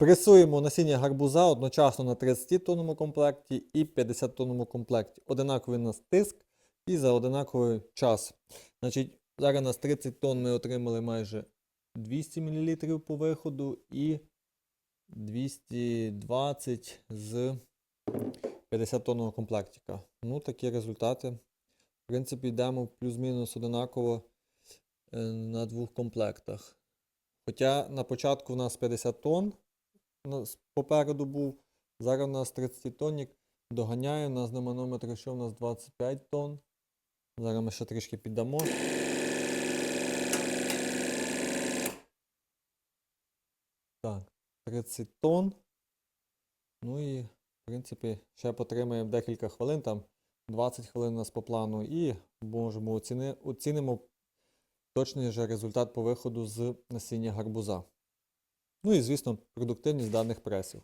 Пресуємо насіння гарбуза одночасно на 30 тонному комплекті і 50 тонному комплекті. Одинаковий у нас тиск і за одинаковий час. Значить, зараз у нас 30 тонн ми отримали майже 200 мл по виходу і 220 з 50 тонного комплектика. Ну, такі результати. В принципі, йдемо плюс-мінус одинаково е, на двох комплектах. Хоча на початку в нас 50 тонн попереду був, зараз у нас 30 тонник доганяє, у нас на манометрі що у нас 25 тонн. Зараз ми ще трішки піддамо. Так, 30 тонн. Ну і, в принципі, ще потримаємо декілька хвилин, там 20 хвилин у нас по плану, і можемо оціни, оцінимо точний вже результат по виходу з насіння гарбуза. Ну і, звісно, продуктивність даних пресів.